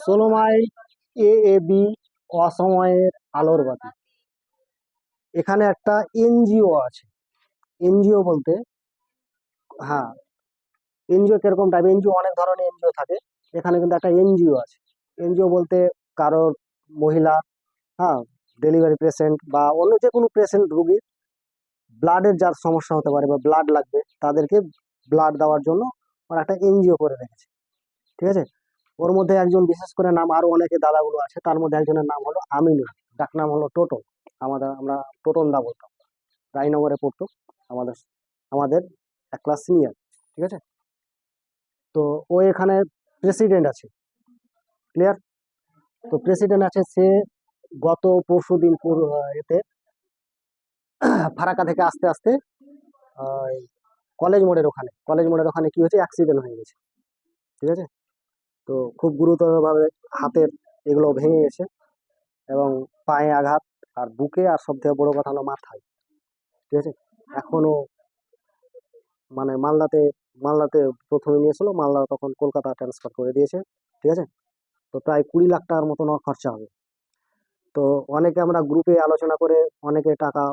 ষোলো mile A A B অসময়ের আলোর বাতি। এখানে একটা এনজিও আছে। এনজিও বলতে হ্যাঁ এনজিও কীরকম টাইপ এনজিও অনেক ধরনের এনজিও থাকে। এখানে কিন্তু একটা এনজিও আছে। এনজিও বলতে কারোর মহিলা হ্যাঁ ডেলিভারি পেশেন্ট বা অন্য যে কোনো পেশেন্ট রুগীর ব্লাডের যার সমস্যা হতে পারে বা ব্লাড লাগবে, তাদেরকে ব্লাড দেওয়ার জন্য ওরা একটা এনজিও করে রেখেছে। ঠিক আছে? ওর মধ্যে একজন বিশেষ করে নাম আরও অনেকে দাদাগুলো আছে, তার মধ্যে একজনের নাম হলো আমিনুল। ডাক নাম হলো টোটো। আমাদের, আমরা টোটন দা বলতাম। রায়নগরে পড়তো। আমাদের আমাদের এক ক্লাস সিনিয়র ঠিক আছে? তো ও এখানে প্রেসিডেন্ট আছে। ক্লিয়ার তো প্রেসিডেন্ট আছে সে গত পরশু দিন এতে ফারাক্কা থেকে আস্তে আস্তে কলেজ মোড়ের ওখানে কলেজ মোড়ের ওখানে কি হয়েছে? অ্যাক্সিডেন্ট হয়ে গেছে। ঠিক আছে? তো খুব গুরুতরভাবে হাতের এগুলো ভেঙে গেছে এবং পায়ে আঘাত আর বুকে আর সব থেকে বড় কথা হলো মাথায়, ঠিক আছে? এখনও মানে মালদাতে মালদাতে প্রথমে নিয়েছিল, মালদা তখন কলকাতা ট্রান্সফার করে দিয়েছে, ঠিক আছে? তো প্রায় কুড়ি লাখ টাকার মতন খরচা হবে। তো অনেকে আমরা গ্রুপে আলোচনা করে অনেকে টাকা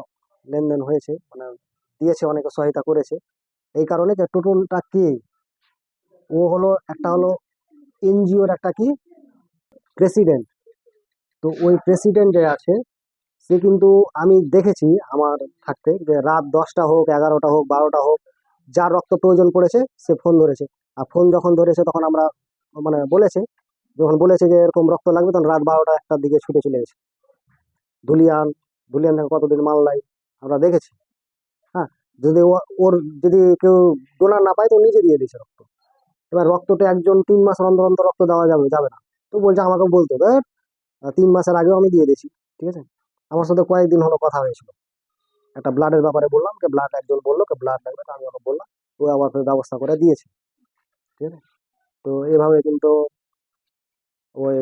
লেনদেন হয়েছে মানে দিয়েছে, অনেকে সহায়তা করেছে। এই কারণে যে টোটনটা কে? ও হলো, একটা হলো এনজিওর একটা কি? প্রেসিডেন্ট। তো ওই প্রেসিডেন্ট যে আছে। সে কিন্তু আমি দেখেছি আমার থাকতে যে রাত দশটা হোক, এগারোটা হোক, বারোটা হোক, যার রক্ত প্রয়োজন পড়েছে, সে ফোন ধরেছে। আর ফোন যখন ধরেছে তখন আমরা মানে বলেছে, যখন বলেছে যে এরকম রক্ত লাগবে তখন রাত বারোটা একটার দিকে ছুটে চলে গেছে। ধুলিয়ান ধুলিয়ান থেকে কতদিন মালদায় আমরা দেখেছি। হ্যাঁ যদি ওর যদি কেউ ডোনার না পায় তো নিজে দিয়ে দিয়েছে রক্ত। এবার রক্তটা একজন তিন মাস অন্তর অন্তর রক্ত দেওয়া যাবে যাবে না। তো বলছে আমাকে বলতো "ধ্যাৎ, আহ, তিন মাসের আগেও আমি দিয়ে দিয়েছি ঠিক আছে? আমার সাথে কয়েকদিন হলো কথা হয়েছিল। একটা ব্লাডের ব্যাপারে বললাম যে ব্লাড একজন বলল কে ব্লাড লাগবে আমি ওকে বললাম ও ফের ব্যবস্থা করে দিয়েছে ঠিক আছে? তো এভাবে কিন্তু ওই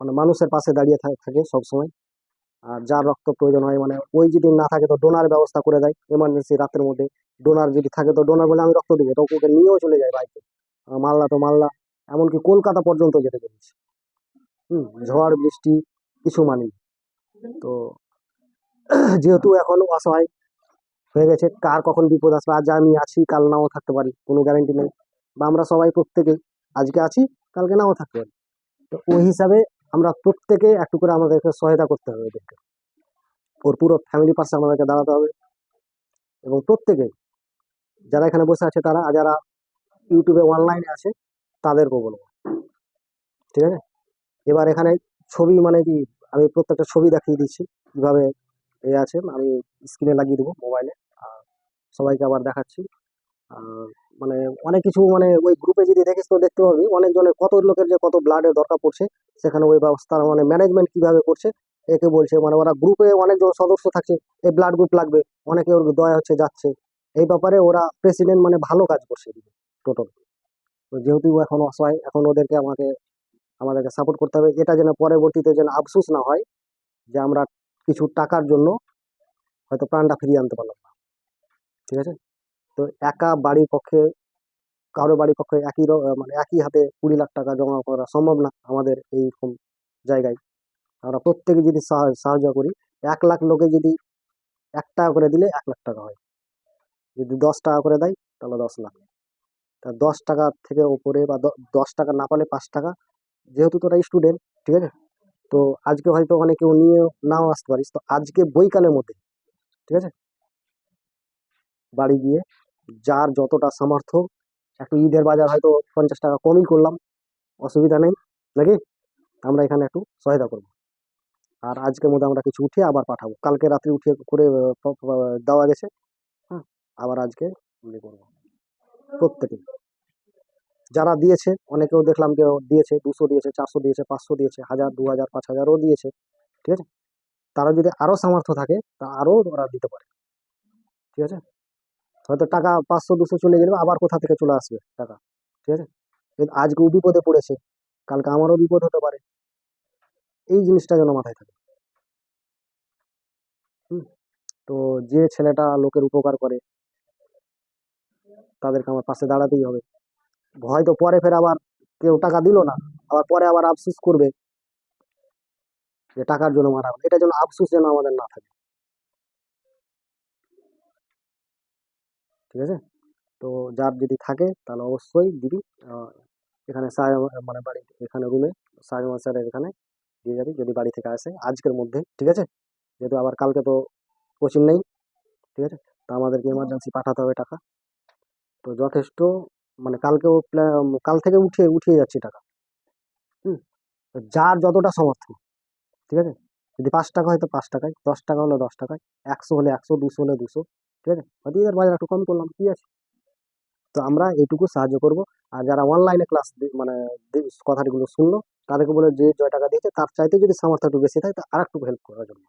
মানে মানুষের পাশে দাঁড়িয়ে থাকে সবসময়। আর যার রক্ত প্রয়োজন হয় মানে ওই যদি না থাকে তো ডোনার ব্যবস্থা করে দেয় এমার্জেন্সি রাতের মধ্যে। ডোনার যদি থাকে তো ডোনার বলে আমি রক্ত দিব, তো ওকে নিয়েও চলে যায় বাইকে মালদা তো মালদা, এমনকি কলকাতা পর্যন্ত যেতে পেরেছি। হুম, ঝড়, বৃষ্টি, কিছু মানি তো যেহেতু এখন অসহায় হয়ে গেছে, কার কখন বিপদ আসবে, আজ আমি আছি, কাল নাও থাকতে পারি, কোনো গ্যারেন্টি নেই। বা আমরা সবাই প্রত্যেকেই আজকে আছি, কালকে নাও থাকতে পারি। তো ওই হিসাবে আমরা প্রত্যেকে একটু করে আমাদেরকে সহায়তা করতে হবে এদেরকে। ওর পুরো ফ্যামিলি পাশে আমাদেরকে দাঁড়াতে হবে। এবং প্রত্যেকে যারা এখানে বসে আছে তারা যারা ইউটিউবে অনলাইনে আছে, তাদেরকেও বলব। ঠিক আছে? এবার এখানে ছবি মানে কি, আমি প্রত্যেকটা ছবি দেখিয়ে দিচ্ছি, কীভাবে এ আছে। আমি স্ক্রিনে লাগিয়ে দেবো মোবাইলে আর সবাইকে আবার দেখাচ্ছি। মানে অনেক কিছু মানে ওই গ্রুপে যদি দেখিস তো দেখতে পাবি। অনেকজনের কত লোকের যে কত ব্লাডের দরকার পড়ছে, সেখানে ওই ব্যবস্থা মানে ম্যানেজমেন্ট কীভাবে করছে, একে বলছে। মানে ওরা গ্রুপে অনেকজন সদস্য থাকছে, এই ব্লাড গ্রুপ লাগবে, অনেকে ওর দয়া হচ্ছে যাচ্ছে। এই ব্যাপারে ওরা প্রেসিডেন্ট মানে ভালো কাজ করছে টোটাল যেহেতু এখন অসহায়, এখন ওদেরকে আমাকে, আমাদেরকে সাপোর্ট করতে হবে। এটা যেন পরবর্তীতে যেন আফসোস না হয় যে আমরা কিছু টাকার জন্য হয়তো প্রাণটা ফিরিয়ে আনতে পারলাম না। ঠিক আছে? তো একা বাড়ির পক্ষে, কারও বাড়ির পক্ষে একই মানে একই হাতে কুড়ি লাখ টাকা জমা করা সম্ভব না আমাদের এইরকম জায়গায়। আমরা প্রত্যেকে যদি সাহা- সাহায্য করি, এক লাখ লোকে যদি এক টাকা করে দিলে এক লাখ টাকা হয়। যদি দশ টাকা করে দেয়, তাহলে দশ লাখ। তা দশ টাকা থেকে ওপরে বা দশ টাকা না পালে পাঁচ টাকা, যেহেতু তোরা স্টুডেন্ট ঠিক আছে? তো আজকে হয়তো অনেকে কেউ নিয়ে নাও আসতে পারিস। তো আজকে বৈকালের মধ্যে, ঠিক আছে? বাড়ি গিয়ে যার যতটা সামর্থ্য, একটু ঈদের বাজার হয়তো পঞ্চাশ টাকা কমই করলাম, অসুবিধা নেই, নাকি? আমরা এখানে একটু সহায়তা করব। আর আজকের মধ্যে আমরা কিছু উঠিয়ে আবার পাঠাবো। কালকে রাত্রে উঠিয়ে করে দেওয়া গেছে হ্যাঁ আবার আজকে ইয়ে করব। প্রত্যেকে। যারা দিয়েছে, অনেকেও দেখলাম কেউ দিয়েছে, দুশো দিয়েছে, চারশো দিয়েছে, পাঁচশো দিয়েছে, হাজার, দু হাজার, পাঁচ হাজারও দিয়েছে, ঠিক আছে? তারা যদি আরও সামর্থ্য থাকে, তা আরও ওরা দিতে পারে। ঠিক আছে? হয়তো টাকা পাঁচশো, দুশো চলে গেলে আবার কোথা থেকে চলে আসবে টাকা, ঠিক আছে? আজকে ও বিপদে পড়েছে, কালকে আমারও বিপদ হতে পারে। এই জিনিসটা যেন মাথায় থাকে। তো যে ছেলেটা লোকের উপকার করে, তাদেরকে আমার পাশে দাঁড়াতেই হবে। হয়তো পরে ফের আবার কেউ টাকা দিল না, আবার পরে আবার আফসোস করবে যে টাকার জন্য মারা এটা যেন আফসোস যেন আমাদের না থাকে। ঠিক আছে? তো যার যদি থাকে তাহলে অবশ্যই দিবি। এখানে সাহেব মানে বাড়ি এখানে রুমে সাহেব স্যারের এখানে দিয়ে যাবি যদি বাড়ি থেকে আসে আজকের মধ্যে ঠিক আছে? যেহেতু আবার কালকে তো কোচিং নেই ঠিক আছে? তো আমাদেরকে এমার্জেন্সি পাঠাতে হবে টাকা। তো যথেষ্ট মানে কালকেও কাল থেকে উঠিয়ে উঠিয়ে যাচ্ছি টাকা। হুম? তো যার যতটা সমর্থ ঠিক আছে? যদি পাঁচ টাকা হয় তো পাঁচ টাকায় দশ টাকা হলে দশ টাকায় একশো হলে একশো দুশো হলে দুশো। ঠিক আছে? হয়তো এদের বাজার একটু কম করলাম কি আছে? তো আমরা এইটুকু সাহায্য করব। আর যারা অনলাইনে ক্লাস মানে কথাগুলো শুনলো, তাদেরকে বলে যে জয় টাকা দিয়েছে, তার চাইতে যদি সামর্থ্য একটু বেশি থাকে, তা আর একটু হেল্প করার জন্য।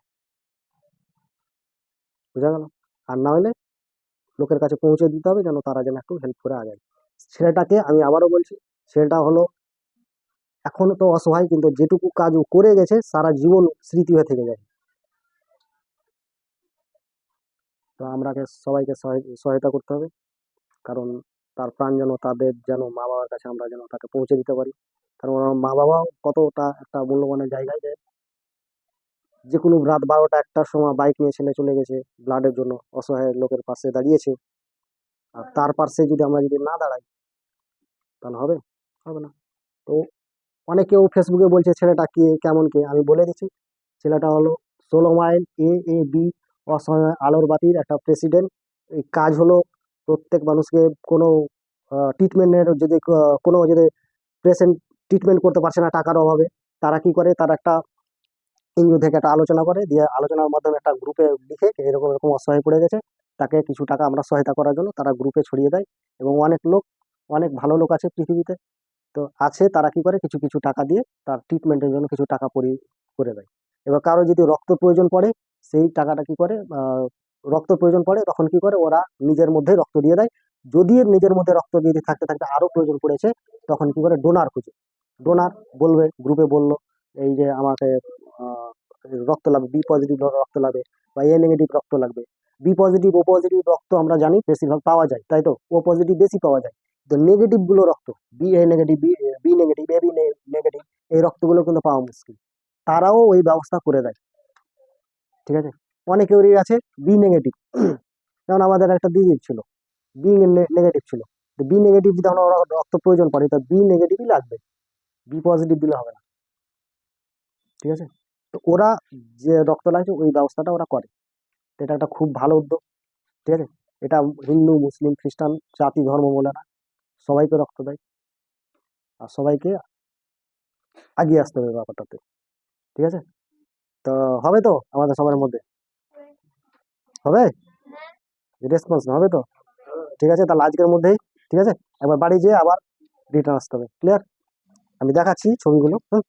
বোঝা গেল? আর না হলে লোকের কাছে পৌঁছে দিতে হবে, যেন তারা যেন একটু হেল্প করে আগে ছেলেটাকে আমি আবারও বলছি, ছেলেটা হলো এখনও তো অসহায়, কিন্তু যেটুকু কাজ করে গেছে, সারা জীবন স্মৃতি হয়ে থেকে যায়। তো আমরাকে সবাইকে সহায়- সহায়তা করতে হবে। কারণ তার প্রাণ যেন তাদের যেন মা বাবার কাছে আমরা যেন তাকে পৌঁছে দিতে পারি। কারণ মা বাবাও কতটা একটা মূল্যবানের জায়গায় যে যে কোনো রাত বারোটা একটার সময় বাইক নিয়ে ছেলে চলে গেছে ব্লাডের জন্য, অসহায় লোকের পাশে দাঁড়িয়েছে। আর তার পাশে যদি আমরা যদি না দাঁড়াই, তাহলে হবে? হবে না। তো অনেকেও ফেসবুকে বলছে, ছেলেটা কে, কেমন কে? আমি বলে দিচ্ছি, ছেলেটা হলো ষোলো মাইল এ এ বি অসহায় আলোর বাতির একটা প্রেসিডেন্ট এই কাজ হলো প্রত্যেক মানুষকে কোনো ট্রিটমেন্টের যদি কোনো যদি পেশেন্ট ট্রিটমেন্ট করতে পারছে না টাকার অভাবে, তারা কি করে? তারা একটা এনজিও থেকে একটা আলোচনা করে, দিয়ে আলোচনার মাধ্যমে একটা গ্রুপে লিখে এরকম এরকম অসহায় পড়ে গেছে, তাকে কিছু টাকা আমরা সহায়তা করার জন্য তারা গ্রুপে ছড়িয়ে দেয় এবং অনেক লোক, অনেক ভালো লোক আছে পৃথিবীতে। তো আছে, তারা কি করে? কিছু কিছু টাকা দিয়ে তার ট্রিটমেন্টের জন্য কিছু টাকা পরি, করে দেয়। এবার কারও যদি রক্ত প্রয়োজন পড়ে সেই টাকাটা কি করে? রক্ত প্রয়োজন পড়ে, তখন কি করে? ওরা নিজের মধ্যে রক্ত দিয়ে দেয়। যদি নিজের মধ্যে রক্ত যদি থাকতে থাকতে আরও প্রয়োজন পড়েছে, তখন কি করে? ডোনার খুঁজে। ডোনার বলবে গ্রুপে বলল, এই যে আমাকে রক্ত লাগবে বি পজিটিভ রক্ত লাগবে বা এ নেগেটিভ রক্ত লাগবে। বি পজিটিভ ও পজিটিভ রক্ত আমরা জানি বেশিরভাগ পাওয়া যায়, তাই তো? ও পজিটিভ বেশি পাওয়া যায়। তো নেগেটিভগুলো রক্ত B A negative B negative A B negative এই রক্তগুলো কিন্তু পাওয়া মুশকিল। তারাও ওই ব্যবস্থা করে দেয়। ঠিক আছে? অনেকেরই আছে বি নেগেটিভ যেমন আমাদের একটা দিদির ছিল। বি নেগেটিভ ছিল। তো বি নেগেটিভ যদি আমরা রক্ত প্রয়োজন পড়ে তো বি নেগেটিভই লাগবে। বি পজিটিভ দিলে হবে না। ঠিক আছে? তো ওরা যে রক্ত লাগছে, ওই ব্যবস্থাটা ওরা করে। এটা একটা খুব ভালো উদ্যোগ। ঠিক আছে? এটা হিন্দু, মুসলিম, খ্রিস্টান জাতি, ধর্ম বলে না। সবাইকে রক্ত দেয়। আর সবাইকে এগিয়ে আসতে হবে ব্যাপারটাতে। ঠিক আছে? তো হবে তো আমাদের সবার মধ্যে? হবে? রেসপন্স না হবে তো? ঠিক আছে, তাহলে আজকের মধ্যেই, ঠিক আছে? একবার বাড়ি যেয়ে আবার রিটার্ন আসতে হবে ক্লিয়ার আমি দেখাচ্ছি ছবিগুলো, হুম?